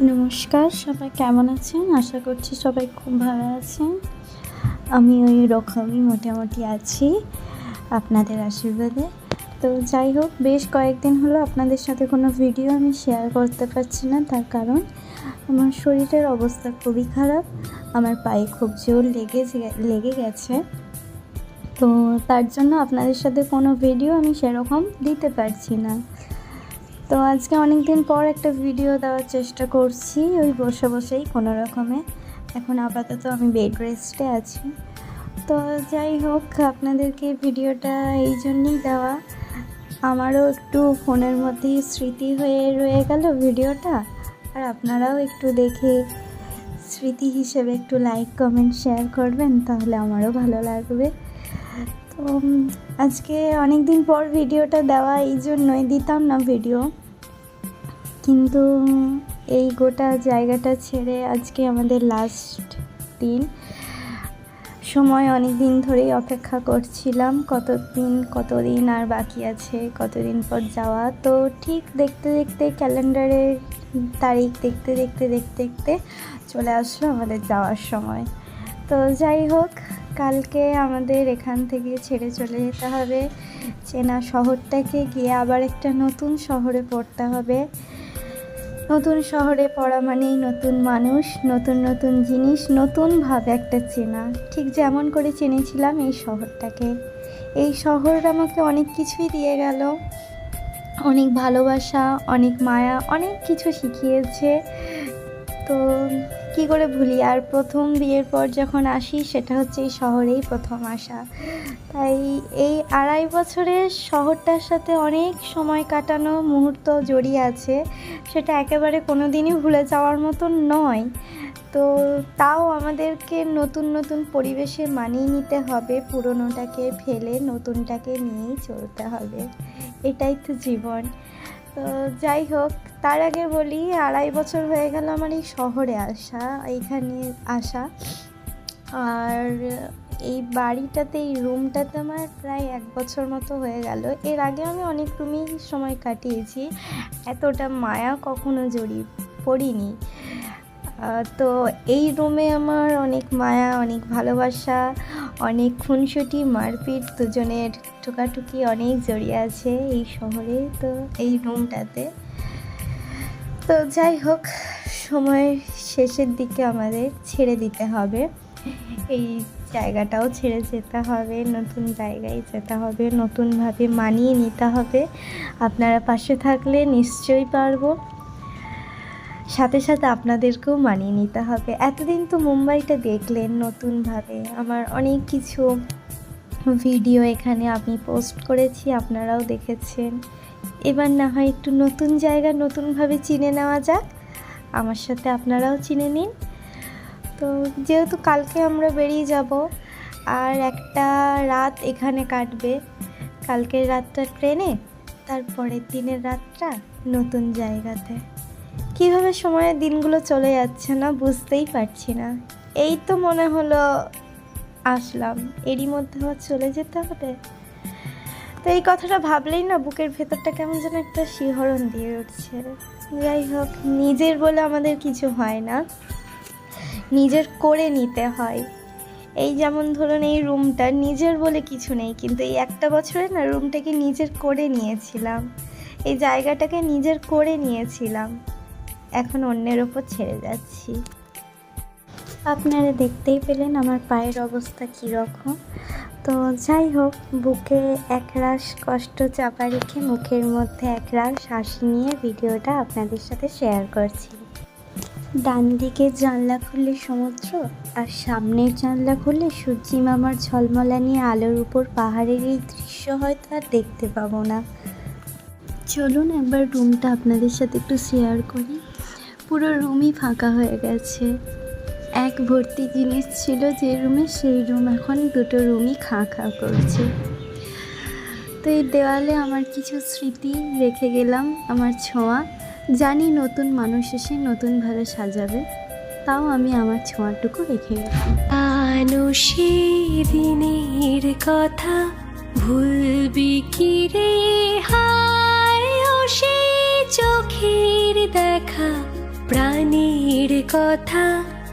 নমস্কার, সবাই কেমন আছেন? আশা করছি সবাই খুব ভালো আছেন। আমি ওই রকমই মোটামুটি আছি আপনাদের আশীর্বাদে। তো যাই হোক, বেশ কয়েকদিন হলো আপনাদের সাথে কোনো ভিডিও আমি শেয়ার করতে পারছি না, তার কারণ আমার শরীরের অবস্থা খুবই খারাপ, আমার পায়ে খুব জোর লেগে লেগে গেছে। তো তার জন্য আপনাদের সাথে কোনো ভিডিও আমি সেরকম দিতে পারছি না। তো আজকে অনেক দিন পর একটা ভিডিও দেওয়ার চেষ্টা করছি, ওই বসে বসেই কোনো রকমে। এখন আপাতত আমি বেড রেস্টে আছি। তো যাই হোক, আপনাদেরকে ভিডিওটা এই জন্যই দেওয়া। আমারও একটু ফোনের মধ্যেই স্মৃতি হয়ে রয়ে গেল ভিডিওটা আর আপনারাও একটু দেখে স্মৃতি হিসেবে একটু লাইক কমেন্ট শেয়ার করবেন, তাহলে আমারও ভালো লাগবে। আজকে অনেক দিন পর ভিডিওটা দেওয়া, এই জন্যই দিতাম না ভিডিও। কিন্তু এই গোটা জায়গাটা ছেড়ে আজকে আমাদের লাস্ট দিন। সময় অনেক দিন ধরেই অপেক্ষা করছিলাম, কতদিন কতদিন আর বাকি আছে, কতদিন পর যাওয়া। তো ঠিক দেখতে দেখতে ক্যালেন্ডারের তারিখ দেখতে দেখতে দেখতে দেখতে চলে আসলো আমাদের যাওয়ার সময়। তো যাই হোক কালকে আমাদের এখান থেকে ছেড়ে চলে যেতে হবে। চেনা শহরটাকে গিয়ে আবার একটা নতুন শহরে পড়তে হবে। নতুন শহরে পড়া মানেই নতুন মানুষ, নতুন নতুন জিনিস নতুনভাবে একটা চেনা। ঠিক যেমন করে চেনেছিলাম এই শহরটাকে। এই শহর আমাকে অনেক কিছুই দিয়ে গেল। অনেক ভালোবাসা, অনেক মায়া, অনেক কিছু শিখিয়েছে। তো কি করে ভুলি? আর প্রথম বিয়ের পর যখন আসি, সেটা হচ্ছে এই শহরেই প্রথম আসা। তাই এই আড়াই বছরের শহরটার সাথে অনেক সময় কাটানো মুহূর্ত জড়িয়ে আছে। সেটা একেবারে কোনো দিনই ভুলে যাওয়ার মতন নয়। তো তাও আমাদেরকে নতুন নতুন পরিবেশে মানিয়ে নিতে হবে, পুরনোটাকে ফেলে নতুনটাকে নিয়েই চলতে হবে। এটাই তো জীবন। তো যাই হোক তার আগে বলি, আড়াই বছর হয়ে গেল আমার এই শহরে আসা, এইখানে আসা। আর এই বাড়িটাতে, এই রুমটাতে আমার প্রায় এক বছর মতো হয়ে গেল। এর আগে আমি অনেক রুমেই সময় কাটিয়েছি। এতটা মায়া কখনো জড়িয়ে পড়িনি। তো এই রুমে আমার অনেক মায়া, অনেক ভালোবাসা, অনেক খুনসুটি, মারপিট, দুজনের ঠোকাঠুকি অনেক জড়িয়ে আছে এই শহরে। তো এই রুমটাতে তো যাই হোক, সময়ের শেষের দিকে আমাদের ছেড়ে দিতে হবে। এই জায়গাটাও ছেড়ে যেতে হবে, নতুন জায়গায় যেতে হবে, নতুনভাবে মানিয়ে নিতে হবে। আপনারা পাশে থাকলে নিশ্চয়ই পারব। সাথে সাথে আপনাদেরকেও মানিয়ে নিতে হবে। এতদিন তো মুম্বাইটা দেখলেন নতুনভাবে। আমার অনেক কিছু ভিডিও এখানে আমি পোস্ট করেছি, আপনারাও দেখেছেন। এবার না হয় একটু নতুন জায়গা নতুনভাবে চিনে নেওয়া যাক। আমার সাথে আপনারাও চিনে নিন। তো যেহেতু কালকে আমরা বেরিয়ে যাব, আর একটা রাত এখানে কাটবে, কালকের রাতটা ট্রেনে তারপরের দিনের রাতটা নতুন জায়গাতে। কীভাবে সময়ের দিনগুলো চলে যাচ্ছে না বুঝতেই পারছি না। এই তো মনে হলো আসলাম। এরই মধ্যে আবার চলে যেতে হবে? তো এই কথাটা ভাবলেই না বুকের ভেতরটা কেমন যেন একটা শিহরণ দিয়ে উঠছে। যাই হোক, নিজের বলে আমাদের কিছু হয় না। নিজের করে নিতে হয়। এই যেমন ধরুন এই রুমটা নিজের বলে কিছু নেই, কিন্তু এই একটা বছরে না রুমটাকে নিজের করে নিয়েছিলাম। এই জায়গাটাকে নিজের করে নিয়েছিলাম। এখন অন্যের ওপর ছেড়ে যাচ্ছি। আপনারা দেখতেই পেলেন আমার পায়ের অবস্থা কীরকম। তো যাই হোক, বুকে একরাশ কষ্ট চাপা রেখে মুখের মধ্যে একরাশ হাসি নিয়ে ভিডিওটা আপনাদের সাথে শেয়ার করছি। ডান দিকে জানলা খুললে সমুদ্র আর সামনের জানলা খুললে সূর্যি মামার ঝলমলানি আলোর উপর পাহাড়ের এই দৃশ্য হয়তো আর দেখতে পাবো না। চলুন একবার রুমটা আপনাদের সাথে একটু শেয়ার করি। পুরো রুমই ফাঁকা হয়ে গেছে। এক ভর্তি জিনিস ছিল যে রুমে, সেই রুম এখন দুটো রুমই খাঁ খাঁ করছে। তো এই দেওয়ালে আমার কিছু স্মৃতি রেখে গেলাম, আমার ছোঁয়া। জানি নতুন মানুষ এসে নতুনভাবে সাজাবে, তাও আমি আমার ছোঁয়াটুকু রেখে গেলাম। দিনের কথা, ভুলবি কি রে? হায় চোখের দেখা, প্রাণীর কথা।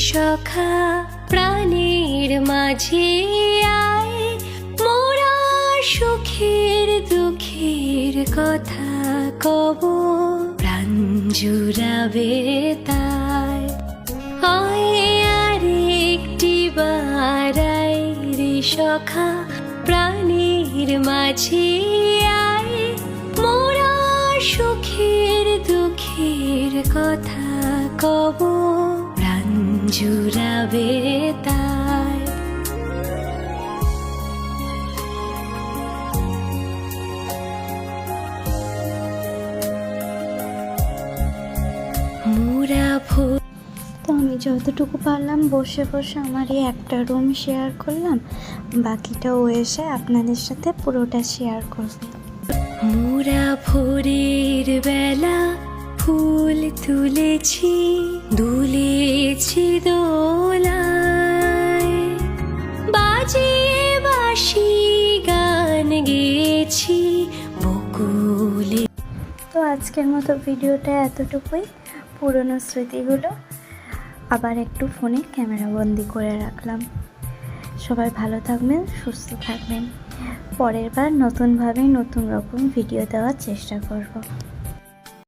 সখা প্রাণের মাঝে আয়। মোরা সুখের দুঃখের কথা কব, প্রাণ জুড়াবে তাই। আয় আর বারাই রে সখা প্রাণের মাঝে আয়। মোরা সুখের দুঃখের কথা কব জুড়াবে তাই। মোরা তো আমি যতটুকু পারলাম বসে বসে আমার এই একটা রুম শেয়ার করলাম। বাকিটা ও এসে আপনাদের সাথে পুরোটা শেয়ার করবে মোরা ভোরের বেলা ফুল তুলেছি দুলেছি দোলায়, বাজিয়ে বাসি গান গেছি বকুলে। তো আজকের মতো ভিডিওটা এতটুকুই, পুরনো স্মৃতিগুলো আবার একটু ফোনে ক্যামেরা বন্দি করে রাখলাম। সবাই ভালো থাকবেন, সুস্থ থাকবেন। পরের বার নতুনভাবে নতুন রকম ভিডিও দেওয়ার চেষ্টা করব।